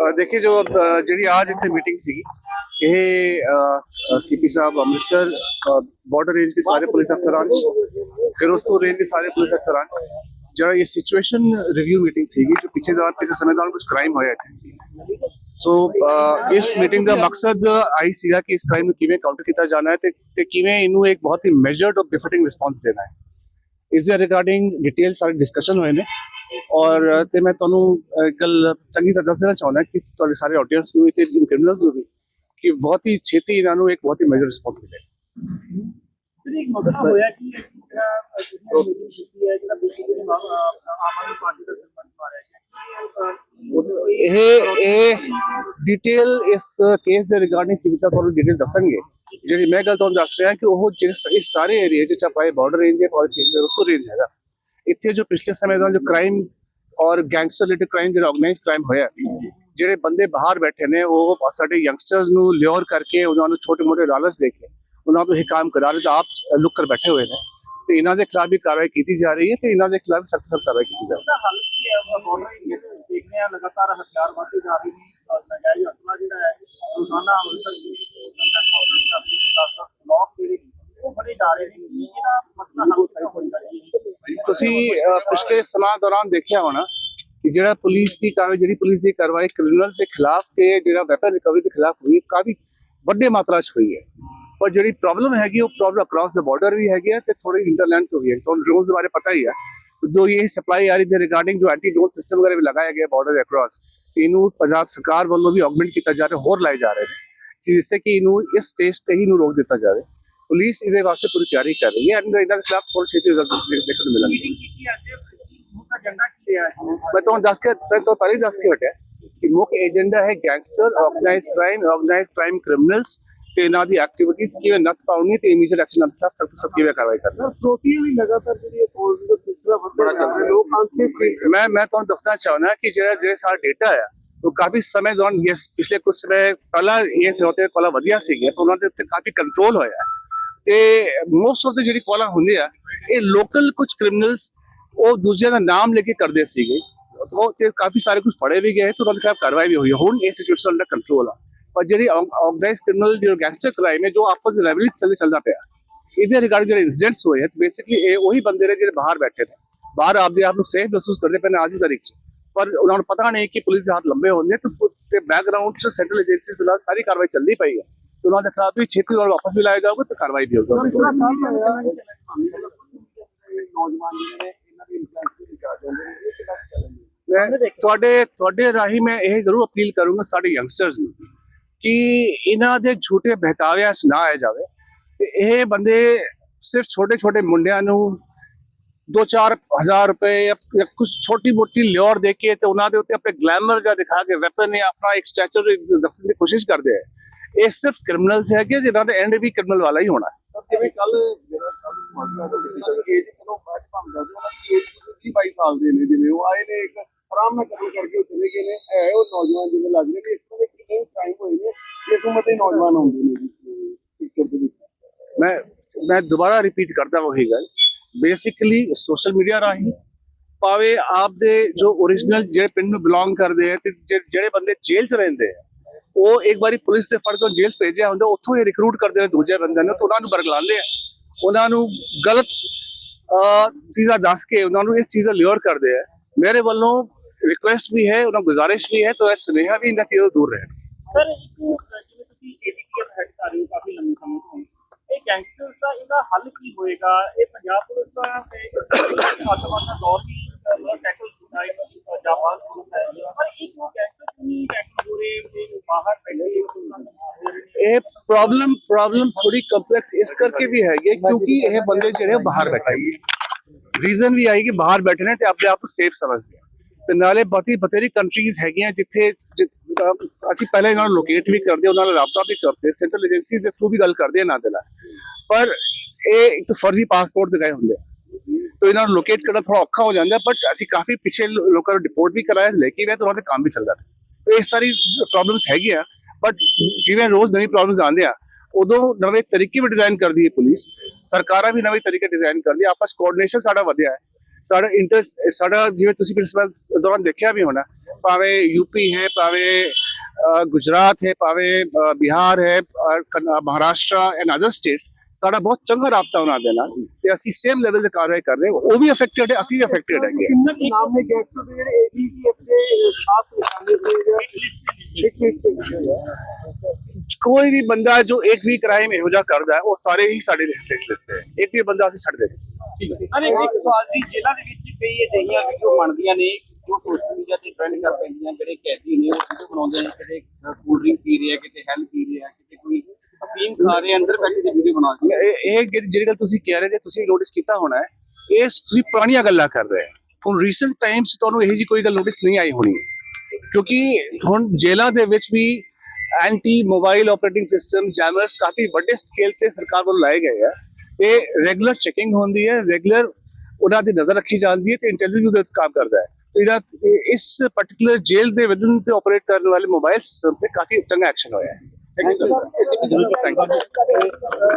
ਅ, ਦੇਖिए ਜਿਹੜੀ ਅੱਜ ਇੱਥੇ ਮੀਟਿੰਗ ਸੀਗੀ ਇਹ ਸੀਪੀ ਸਾਹਿਬ ਅੰਮ੍ਰਿਤਸਰ ਬਾਰਡਰ ਰੇਂਜ ਦੇ ਸਾਰੇ ਪੁਲਿਸ ਅਫਸਰਾਂ ਫਿਰੋਜ਼ਪੁਰ ਰੇਂਜ ਦੇ ਸਾਰੇ ਪੁਲਿਸ ਅਫਸਰਾਂ ਜਿਹੜਾ ਇਹ ਸਿਚੁਏਸ਼ਨ ਰਿਵਿਊ ਮੀਟਿੰਗ ਸੀਗੀ ਜੋ ਪਿਛਲੇ ਦੌਰਾਨ ਪਿਛਲੇ ਸਮੇਂ ਦੌਰਾਨ ਕੁਝ ਕ੍ਰਾਈਮ ਹੋਇਆ ਇੱਥੇ। ਸੋ ਇਸ ਮੀਟਿੰਗ ਦਾ ਮਕਸਦ ਆਈ ਸੀਗਾ ਕਿ ਇਸ ਕ੍ਰਾਈਮ ਨੂੰ ਕਿਵੇਂ ਕਾਊਂਟਰ ਕੀਤਾ ਜਾਣਾ ਹੈ ਤੇ ਕਿਵੇਂ ਇਹਨੂੰ ਇੱਕ ਬਹੁਤ ਹੀ ਮੈਜਰਡ ਔਰ ਬਿਫਿਟਿੰਗ ਰਿਸਪਾਂਸ ਦੇਣਾ ਹੈ। ਇਸ ਦੇ ਰਿਗਾਰਡਿੰਗ ਡਿਟੇਲ ਸਾਰੇ ਡਿਸਕਸ਼ਨ ਹੋਏ ਨੇ। ਔਰ ਤੇ ਮੈਂ ਤੁਹਾਨੂੰ ਗੱਲ ਚੰਗੀ ਤਰ੍ਹਾਂ ਦੱਸ ਦੇਣਾ ਚਾਹੁੰਦਾ ਕਿ ਤੁਹਾਡੇ ਸਾਰੇ ਆਡੀਅנס ਨੂੰ ਤੇ ਕ੍ਰਿਮੀਨਲਸ ਨੂੰ ਵੀ ਕਿ ਬਹੁਤ ਹੀ ਛੇਤੀ ਇਹਨਾਂ ਨੂੰ ਇੱਕ ਬਹੁਤ ਹੀ ਮੇਜਰ ਰਿਸਪੌਂਸ ਮਿਲੇ। ਇੱਕ ਮਸਲਾ ਹੋਇਆ ਕਿ ਇਹ ਇਹ ਡਿਟੇਲ ਇਸ ਕੇਸ ਦੇ ਰਿਗਾਰਡਿੰਗ ਸਿਵਲ ਸਾਹਿਬ ਤੁਹਾਨੂੰ ਡਿਟੇਲ ਦੱਸਣਗੇ। ਜਿਹੜੀ ਮੈਂ ਗੱਲ ਤੁਹਾਨੂੰ ਦੱਸ ਰਿਹਾ ਕਿ ਉਹ ਜਿਸ ਸਾਰੇ ਏਰੀਆ ਚ ਚਾਹੇ ਬਾਰਡਰ ਰੇਂਜ ਹੈ ਔਰ ਉਸ ਰੇਂਜ ਹੈਗਾ। ਇੱਥੇ ਜੋ ਪਿਛਲੇ ਸਮੇਂ ਦਾ ਜੋ ਕ੍ਰਾਈਮ ਔਰ ਗੈਂਗਸਟਰ ਰਿਲੇਟਡ ਕ੍ਰਾਈਮ ਜਿਹੜਾ ਆਰਗੇਨਾਈਜ਼ਡ ਕ੍ਰਾਈਮ ਹੋਇਆ, ਜਿਹੜੇ ਬੰਦੇ ਬਾਹਰ ਬੈਠੇ ਨੇ, ਉਹ ਸਾਡੇ ਯੰਗਸਟਰਸ ਨੂੰ ਲਿਓਰ ਕਰਕੇ ਉਹਨਾਂ ਨੂੰ ਛੋਟੇ ਮੋਟੇ ਲਾਲਚ ਦੇ ਕੇ ਉਹਨਾਂ ਤੋਂ ਇਹ ਕੰਮ ਕਰਾ ਰਹੇ, ਤਾਂ ਆਪ ਲੁੱਕ ਕਰ ਬੈਠੇ ਹੋਏ ਨੇ। ਤੇ ਇਹਨਾਂ ਦੇ ਖਿਲਾਫ ਵੀ ਕਾਰਵਾਈ ਕੀਤੀ ਜਾ ਰਹੀ ਹੈ ਤੇ ਇਹਨਾਂ ਦੇ ਖਿਲਾਫ ਸਖਤ ਸਖਤ ਕਾਰਵਾਈ ਕੀਤੀ ਜਾ ਰਹੀ ਹੈ। ਹੱਲ ਕੀ ਹੈ? ਬਾਰਡਰ ਏਰੀਆ ਦੇਖਦੇ ਆ ਲਗਾਤਾਰ ਹਥਿਆਰ ਵੱਧਦੇ ਜਾ ਰਹੇ ਨੇ ਨਜਾਇਜ਼ ਅਸਲਾ ਜਿਹੜਾ ਹੈ, ਰੋਜ਼ਾਨਾ ਅੰਮ੍ਰਿਤਸਰ ਦੀ ਲੋਕ ਜਿਹੜੇ ਨੇ, ਰਹੇ ਨੇ। ਕਿ ਇਹਦਾ ਮਸਲਾ ਹੱਲ ਹੋਏਗਾ ਤੁਸੀਂ ਪਿਛਲੇ ਸਮਾਂ ਦੌਰਾਨ ਦੇਖਿਆ ਹੋਣਾ ਕਿ ਜਿਹੜਾ ਪੁਲਿਸ ਦੀ ਕਾਰਵਾਈ ਜਿਹੜੀ ਪੁਲਿਸ ਦੀ ਕਾਰਵਾਈ ਕ੍ਰਿਮੀਨਲਸ ਦੇ ਖਿਲਾਫ ਤੇ ਜਿਹੜਾ ਵੈਪਨ ਰਿਕਵਰੀ ਦੇ ਖਿਲਾਫ ਹੋਈ ਕਾਫੀ ਵੱਡੇ ਮਾਤਰਾ 'ਚ ਹੋਈ ਹੈ। ਪਰ ਜਿਹੜੀ ਪ੍ਰੋਬਲਮ ਹੈਗੀ ਉਹ ਪ੍ਰੋਬਲਮ ਅਕ੍ਰੋਸ ਦਾ ਬਾਰਡਰ ਵੀ ਹੈਗੀ ਹੈ ਤੇ ਥੋੜੀ ਇੰਟਰਲੈਂਡ ਤੋਂ ਵੀ ਹੈ। ਤੁਹਾਨੂੰ ਡਰੋਨਸ ਬਾਰੇ ਪਤਾ ਹੀ ਹੈ। ਜੋ ਇਹ ਸਪਲਾਈ ਆ ਰਹੀ ਦੇ ਰਿਗਾਰਡਿੰਗ ਜੋ ਐਂਟੀ ਡਰੋਨ ਸਿਸਟਮ ਵਗੈरह ਵੀ ਲਗਾਇਆ ਗਿਆ ਬਾਰਡਰ ਅਕ੍ਰੋਸ ਇਹਨੂੰ ਪੰਜਾਬ ਸਰਕਾਰ ਵੱਲੋਂ ਵੀ ਆਗਮੈਂਟ ਕੀਤਾ ਜਾ ਰਿਹਾ ਹੋਰ ਲਾਏ ਜਾ ਰਹੇ ਨੇ ਜਿਸ ਸੇ ਕਿ ਇਹਨੂੰ ਇਸ ਸਟੇਜ ਤੇ ਹੀ ਨੂੰ ਰੋਕ ਦਿੱਤਾ ਜਾਵੇ ਪੁਲਿਸ ਇਹਦੇ ਵਾਸਤੇ ਪੂਰੀ ਤਿਆਰੀ ਕਰ ਰਹੀ ਹੈ ਐਂਡ ਇਹਨਾਂ ਦੇ ਖਿਲਾਫ ਥੋੜੀ ਛੇਤੀ ਰਿਜ਼ਲਟ ਦੇਖਣ ਨੂੰ ਮਿਲਣਗੇ। ਮੈਂ ਤੁਹਾਨੂੰ ਦੱਸ ਕੇ ਮੈਂ ਤੋਂ ਪਹਿਲੇ ਦੱਸ ਕੇ ਹਟਿਆ ਕਿ ਮੁੱਖ ਏਜੰਡਾ ਹੈ gangster organised crime organised crime criminals ਤੇ ਇਹਨਾਂ ਦੀ ਐਕਟੀਵਿਟੀਜ਼ ਕਿਵੇਂ ਨੱਥ ਪਾਉਣੀ ਤੇ ਇਮੀਡੀਏਟ ਐਕਸ਼ਨ ਨਾਲ ਸਖਤ ਸਖਤ ਸਖਤ ਕਿਵੇਂ ਕਾਰਵਾਈ ਕਰਨੀ ਫਰੋਤੀਆਂ ਵੀ ਲਗਾਤਾਰ ਜਿਹੜੀ ਕੋਲ ਦਾ ਸਿਲਸਿਲਾ ਵੱਧਦਾ ਜਾ ਰਿਹਾ ਲੋਕ ਅਨਸੇਫ ਮੈਂ ਮੈਂ ਤੁਹਾਨੂੰ ਦੱਸਣਾ ਚਾਹੁੰਦਾ ਕਿ ਜਿਹੜਾ ਜਿਹੜੇ ਸਾਰਾ ਡੇਟਾ ਹੈ ਉਹ ਕਾਫੀ ਸਮੇਂ ਦੌਰਾਨ ਯਸ ਪਿਛਲੇ ਕੁਝ ਸਮੇਂ ਪਹਿਲਾਂ ਇਹ ਫਿਰੋਤੇ ਪਹਿਲਾਂ ਵਧੀਆ ਸੀਗੇ ਪਰ ਉਹਨਾਂ ਦੇ ਉੱਤੇ ਕਾਫੀ ਕੰਟਰੋਲ ਹੋਇਆ। ਤੇ ਮੋਸਟ ਆਫ ਦੀ ਜਿਹੜੀ ਕਾਲਾਂ ਹੁੰਦੀ ਆ, ਇਹ ਲੋਕਲ ਕੁਝ ਕ੍ਰਿਮੀਨਲਸ ਉਹ ਦੂਜਿਆਂ ਦਾ ਨਾਮ ਲੈ ਕੇ ਕਰਦੇ ਸੀਗੇ। ਉਹ ਤੇ ਕਾਫੀ ਸਾਰੇ ਕੁਝ ਫੜੇ ਵੀ ਗਏ, ਤੇ ਉਹਨਾਂ ਦੇ ਖਿਲਾਫ ਕਾਰਵਾਈ ਵੀ ਹੋਈ ਹੈ। ਹੁਣ ਇਹ ਸਿਚੁਏਸ਼ਨ ਅੰਡਰ ਕੰਟਰੋਲ ਆ। ਪਰ ਜਿਹੜੀ ਆਰਗੇਨਾਈਜ਼ਡ ਕ੍ਰਿਮੀਨਲ ਜਿਹੜਾ ਗੈਂਗਸਟਰ ਕ੍ਰਾਈਮ ਹੈ, ਜੋ ਆਪਸ ਵਿੱਚ ਰੈਵਲੀ ਚੱਲਦੇ ਚੱਲਦਾ ਪਿਆ। ਇਹਦੇ ਰਿਗਾਰਡਿੰਗ ਜਿਹੜੇ ਇਨਸੀਡੈਂਟਸ ਹੋਏ ਹੈ ਬੇਸਿਕਲੀ ਇਹ ਉਹੀ ਬੰਦੇ ਨੇ ਜਿਹੜੇ ਬਾਹਰ ਬੈਠੇ ਨੇ। ਬਾਹਰ ਆਪਦੇ ਆਪ ਨੂੰ ਸੇਫ ਮਹਿਸੂਸ ਕਰਦੇ ਪਏ ਨੇ ਅੱਜ ਦੀ ਤਾਰੀਖ 'ਚ। ਪਰ ਉਹਨਾਂ ਨੂੰ ਪਤਾ ਨਹੀਂ ਕਿ ਪੁਲਿਸ ਦੇ ਹੱਥ ਲੰਬੇ ਹੁੰਦੇ ਤੇ ਤੇ ਬੈਕਗ੍ਰਾਉਂਡ 'ਚ ਸੈਂਟਰਲ ਏਜੰਸੀਜ਼ ਨਾਲ ਸਾਰੀ ਕਾਰਵਾਈ ਚੱਲਦੀ ਪਈ ਹੈ ਤੇ ਉਹਨਾਂ ਦੇ ਖਿਲਾਫ ਵੀ ਛੇਤੀ ਨਾਲ ਵਾਪਸ ਵੀ ਲਾਇਆ ਜਾਊਗਾ ਤੇ ਕਾਰਵਾਈ ਵੀ ਹੋਊਗੀ। ਮੈਂ ਤੁਹਾਡੇ ਤੁਹਾਡੇ ਰਾਹੀਂ ਮੈਂ ਇਹ ਜ਼ਰੂਰ ਅਪੀਲ ਕਰੂੰਗਾ ਸਾਡੇ ਯੰਗਸਟਰਸ ਨੂੰ ਕਿ ਇਹਨਾਂ ਦੇ ਝੂਠੇ ਬਹਿਕਾਵਿਆਂ 'ਚ ਨਾ ਆਇਆ ਜਾਵੇ ਤੇ ਇਹ ਬੰਦੇ ਸਿਰਫ ਛੋਟੇ ਛੋਟੇ ਮੁੰਡਿਆਂ ਨੂੰ 2-4 ਹਜ਼ਾਰ ਰੁਪਏ ਜਾਂ ਕੁਝ ਛੋਟੀ ਮੋਟੀ ਲਿਓਰ ਦੇ ਕੇ ਤੇ ਉਹਨਾਂ ਦੇ ਉੱਤੇ ਆਪਣੇ ਗਲੈਮਰ ਜਾਂ ਦਿਖਾ ਕੇ ਵੈਪਨ ਜਾਂ ਆਪਣਾ ਇੱਕ ਸਟੈਚਰ ਦੱਸਣ ਦੀ ਕੋਸ਼ਿਸ਼ ਕਰਦੇ ਆ। ਇਹ ਸਿਰਫ ਕ੍ਰਿਮੀਨਲਸ ਹੈਗੇ ਜਿਹਨਾਂ ਦਾ ਐਂਡ ਵੀ ਕ੍ਰਿਮੀਨਲ ਵਾਲਾ ਹੀ ਹੋਣਾ। ਹੈ। ਜਿਵੇਂ ਕੱਲ ਜਿਹੜਾ ਕੱਲ ਮਾਮਲਾ ਦਾ ਏਜ ਚਲੋ ਬਾਅਦ ਭਾਵੇਂ ਦੱਸ ਦਿਓ ਕਿ ਏਜ ਕੀ 22 ਸਾਲ ਦੇ ਨੇ ਜਿਵੇਂ ਉਹ ਆਏ ਨੇ ਇੱਕ ਆਰਾਮ ਨਾਲ ਕੰਮ ਕਰਕੇ ਉਹ ਚਲੇ ਗਏ ਨੇ। ਇਹ ਉਹ ਨੌਜਵਾਨ ਜਿਵੇਂ ਲੱਗ ਰਹੇ ਨੇ ਇਸ ਤਰ੍ਹਾਂ ਦੇ ਕਿੰਨੇ ਟਾਈਮ ਹੋਏ ਨੇ ਇਸ ਉਮਰ ਦੇ ਨੌਜਵਾਨ ਆਉਂਦੇ ਨੇ ਜੀ ਪਿਕਚਰ ਦੇ ਵਿੱਚ। ਮੈਂ ਮੈਂ ਦੁਬਾਰਾ ਰਿਪੀਟ ਕਰਦਾ ਉਹੀ ਗੱਲ। ਬੇਸਿਕਲੀ ਸੋਸ਼ਲ ਮੀਡੀਆ ਰਾਹੀਂ ਭਾਵੇਂ ਆਪ ਦੇ ਜੋ origignal ਜਿਹੜੇ ਪਿੰਡ ਨੂੰ ਬਿਲੋਂਗ ਕਰਦੇ ਆ ਤੇ ਜਿਹੜੇ ਬੰਦੇ ਜੇਲ੍ਹ 'ਚ ਰਹਿੰਦੇ ਆ ਉਹ ਇੱਕ ਵਾਰੀ ਪੁਲਿਸ ਦੇ ਫੜ ਤੋਂ ਜੇਲ੍ਹ 'ਚ ਭੇਜਿਆ ਹੁੰਦਾ ਉੱਥੋਂ ਹੀ ਰਿਕਰੂਟ ਕਰਦੇ ਨੇ ਦੂਜੇ ਬੰਦਿਆਂ ਨੂੰ ਤੇ ਉਹਨਾਂ ਨੂੰ ਬਰਗਲਾਉਂਦੇ ਆ। ਉਹਨਾਂ ਨੂੰ ਗਲਤ ਅਹ, ਚੀਜ਼ਾਂ ਦੱਸ ਕੇ ਉਹਨਾਂ ਨੂੰ ਇਸ ਚੀਜ਼ ਦਾ ਲਿਓਰ ਕਰਦੇ ਆ। ਮੇਰੇ ਵੱਲੋਂ ਰਿਕੁਐਸਟ ਵੀ ਹੈ ਉਹਨਾਂ ਨੂੰ ਗੁਜ਼ਾਰਿਸ਼ ਵੀ ਹੈ ਤਾਂ ਇਹ ਸੁਨੇਹਾ ਵੀ ਇਹਨਾਂ ਚੀਜ਼ਾਂ ਤੋਂ ਦੂਰ ਰਹਿਣ। ਸਰ ਇੱਕ ਜਿਵੇਂ ਤੁਸੀਂ ਏਡੀਪੀਐਫ ਹੈਡ ਕਰ ਰਹੇ ਹੋ ਕਾਫੀ ਲੰਮੇ ਸਮੇਂ ਤੋਂ। ਇਹ ਗੈਂਗਸਟਰਸ ਦਾ ਇਹਦਾ ਹੱਲ ਕੀ ਹੋਏਗਾ? ਇਹ ਪੰਜਾਬ ਪੁਲਿਸ ਦਾ ਆਤਮਾ ਦਾ ਦੌਰ ਵੀ ਟੈਕਲ ਕੀਤਾ ਹੈ ਜਾਬਾਜ਼ ਪੁਲਿਸ ਹੈ ਪਰ ਇਹ ਕਿਉਂ ਗੈਂਗਸਟਰ ਨਹੀਂ ਟੈਕਲ ਹੋ ਰਹੇ ਤੇ ਬਾਹਰ ਬੈਠੇ ਇਹ ਪ੍ਰੋਬਲਮ ਪ੍ਰੋਬਲਮ ਥੋੜੀ ਕੰਪਲੈਕਸ ਇਸ ਕਰਕੇ ਵੀ ਹੈਗੀ ਹੈ ਕਿਉਂਕਿ ਇਹ ਬੰਦੇ ਜਿਹੜੇ ਬਾਹਰ ਬੈਠੇ ਰੀਜ਼ਨ ਵੀ ਆਈ ਕਿ ਬਾਹਰ ਬੈਠੇ ਨੇ ਤੇ ਆਪਣੇ ਆਪ ਨੂੰ ਸੇਫ ਸਮਝਦੇ ਆ। ਤੇ ਨਾਲੇ ਬਾਕੀ ਬਥੇਰੀ ਕੰਟਰੀਜ਼ ਹੈਗੀਆਂ ਜਿੱਥੇ ਅਸੀਂ ਪਹਿਲਾਂ ਇਹਨਾਂ ਨੂੰ ਲੋਕੇਟ ਵੀ ਕਰਦੇ, ਉਹਨਾਂ ਨਾਲ ਰਾਬਤਾ ਵੀ ਕਰਦੇ ਸੈਂਟਰਲ ਏਜੰਸੀਜ਼ ਦੇ ਥਰੂ ਵੀ ਗੱਲ ਕਰਦੇ ਆ ਨਾ ਦੇ ਨਾਲ। ਪਰ ਇਹ ਇੱਕ ਫਰਜ਼ੀ ਪਾਸਪੋਰਟ ਦੇ ਦਿਖਾਏ ਹੁੰਦੇ ਆ। ਤਾਂ ਇਹਨਾਂ ਨੂੰ ਲੋਕੇਟ ਕਰਨਾ ਥੋੜਾ ਔਖਾ ਹੋ ਜਾਂਦਾ ਬਟ ਅਸੀਂ ਕਾਫੀ ਪਿੱਛੇ ਲੋਕਾਂ ਨੂੰ ਡਿਪੋਰਟ ਵੀ ਕਰਾਇਆ, ਲੈ ਕੇ ਵੀ ਤਾਂ ਉਹਨਾਂ ਦੇ ਕੰਮ ਵੀ ਚੱਲਦਾ ਤੇ ਇਹ ਸਾਰੀ ਪ੍ਰੋਬਲਮਸ ਹੈਗੀਆਂ। ਬਟ ਜਿਵੇਂ ਰੋਜ਼ ਨਵੀਂ ਪ੍ਰੋਬਲਮਸ ਆਉਂਦੇ ਆ, ਉਦੋਂ ਨਵੇਂ ਤਰੀਕੇ ਵੀ ਡਿਜ਼ਾਈਨ ਕਰਦੀ ਹੈ ਪੁਲਿਸ ਸਰਕਾਰਾਂ ਵੀ ਨਵੇਂ ਤਰੀਕੇ ਡਿਜ਼ਾਈਨ ਕਰਦੀ ਆਪਸ ਕੋਆਰਡੀਨੇਸ਼ਨ ਸਾਡਾ ਵਧਿਆ ਹੈ। ਸਾਡਾ ਇੰਟਰਸ ਸਾਡਾ ਜਿਵੇਂ ਤੁਸੀਂ ਪਿਛਲੇ ਦੌਰਾਨ ਦੇਖਿਆ ਵੀ ਹੋਣਾ, ਭਾਵੇਂ ਯੂਪੀ ਹੈ, ਭਾਵੇਂ ਗੁਜਰਾਤ ਹੈ, ਭਾਵੇਂ ਬਿਹਾਰ ਹੈ ਔਰ ਕਨ- ਮਹਾਰਾਸ਼ਟਰ ਐਂਡ ਅਦਰ ਸਟੇਟਸ ਸਾਡਾ ਬਹੁਤ ਚੰਗਾ ਰਾਬਤਾ ਉਹਨਾਂ ਦੇ ਨਾਲ ਤੇ ਅਸੀਂ ਸੇਮ ਲੈਵਲ ਤੇ ਕਾਰਵਾਈ ਕਰ ਰਹੇ ਉਹ ਵੀ ਅਫੈਕਟਡ ਹੈ, ਅਸੀਂ ਵੀ ਅਫੈਕਟਡ ਹੈਗੇ ਨਾਮ ਨੇ ਗੈਂਗਸਟਰ ਜਿਹੜੇ ਏਬੀਪੀ ਆਪਣੇ ਸਾਥ ਨਿਸ਼ਾਨੇ ਤੇ ਕੋਈ ਵੀ ਬੰਦਾ ਜੋ ਇੱਕ ਵੀ ਕ੍ਰਾਈਮ ਇਹੋ ਜਿਹਾ ਕਰਦਾ ਹੈ ਉਹ ਸਾਰੇ ਹੀ ਸਾਡੇ ਲਿਸਟ ਲਿਸਟ ਤੇ ਹੈ। ਇੱਕ ਵੀ ਬੰਦਾ ਅਸੀਂ ਛੱਡ ਦੇ ਸਰ ਇੱਕ ਇੱਕ ਸਵਾਲ ਦੀ ਜੇਲ੍ਹਾਂ ਦੇ ਵਿੱਚ ਕਈ ਅਜਿਹੀਆਂ ਵੀਡੀਓ ਬਣਦੀਆਂ ਨੇ ਜੋ ਸੋਸ਼ਲ ਮੀਡੀਆ ਤੇ ਟ੍ਰੈਂਡ ਕਰ ਪੈਂਦੀਆਂ ਜਿਹੜੇ ਕੈਦੀ ਨੇ ਉਹ ਵੀਡੀਓ ਬਣਾਉਂਦੇ ਨੇ ਕਿਤੇ ਕੋਲਡ ਡਰਿੰਕ ਪੀ ਰਿਹਾ ਕਿਤੇ ਹੈਲ ਪੀ ਰਿਹਾ ਕਿਤੇ ਕੋਈ ਅਫੀਮ ਖਾ ਰਿਹਾ ਅੰਦਰ ਬੈਠੇ ਦੀ ਵੀਡੀਓ ਬਣਾ ਕੇ ਇਹ ਇਹ ਜਿਹੜੀ ਜਿਹੜੀ ਗੱਲ ਤੁਸੀਂ ਕਹਿ ਰਹੇ ਜੇ ਤੁਸੀਂ ਨੋਟਿਸ ਕੀਤਾ ਹੋਣਾ ਹੈ ਇਹ ਤੁਸੀਂ ਪੁਰਾਣੀਆਂ ਗੱਲਾਂ ਕਰ ਰਹੇ ਹੋ। ਹੁਣ ਰੀਸੈਂਟ ਟਾਈਮਸ ਤੁਹਾਨੂੰ ਇਹੋ ਜੀ ਕੋਈ ਗੱਲ ਨੋਟਿਸ ਨਹੀਂ ਆਈ ਹੋਣੀ। ਕਿਉਂਕਿ ਹੁਣ ਜੇਲ੍ਹਾਂ ਦੇ ਵਿੱਚ ਵੀ anti mobile operating system jammers ਕਾਫੀ ਵੱਡੇ ਸਕੇਲ ਤੇ ਸਰਕਾਰ ਵੱਲੋਂ ਲਾਏ ਗਏ ਆ ਤੇ ਰੈਗੂਲਰ ਚੈਕਿੰਗ ਹੁੰਦੀ ਹੈ ਰੈਗੂਲਰ ਉਹਨਾਂ ਦੀ ਨਜ਼ਰ ਰੱਖੀ ਜਾਂਦੀ ਹੈ ਤੇ ਇੰਟੈਲੀਜੈਂਸ ਵੀ ਉਹਦੇ ਤੇ ਕੰਮ ਕਰਦਾ ਹੈ। ਤੇ ਇਹਦਾ ਇਹ- ਇਸ ਪਾਰਟਿਕੂਲਰ ਜੇਲ੍ਹ ਦੇ ਵਿਦਨ ਤੇ ਆਪਰੇਟ ਕਰਨ ਵਾਲੇ ਮੋਬਾਈਲ ਸਿਸਟਮ ਤੇ ਕਾਫੀ ਚੰਗਾ ਐਕਸ਼ਨ ਹੋਇਆ ਹੈ। Thank you sir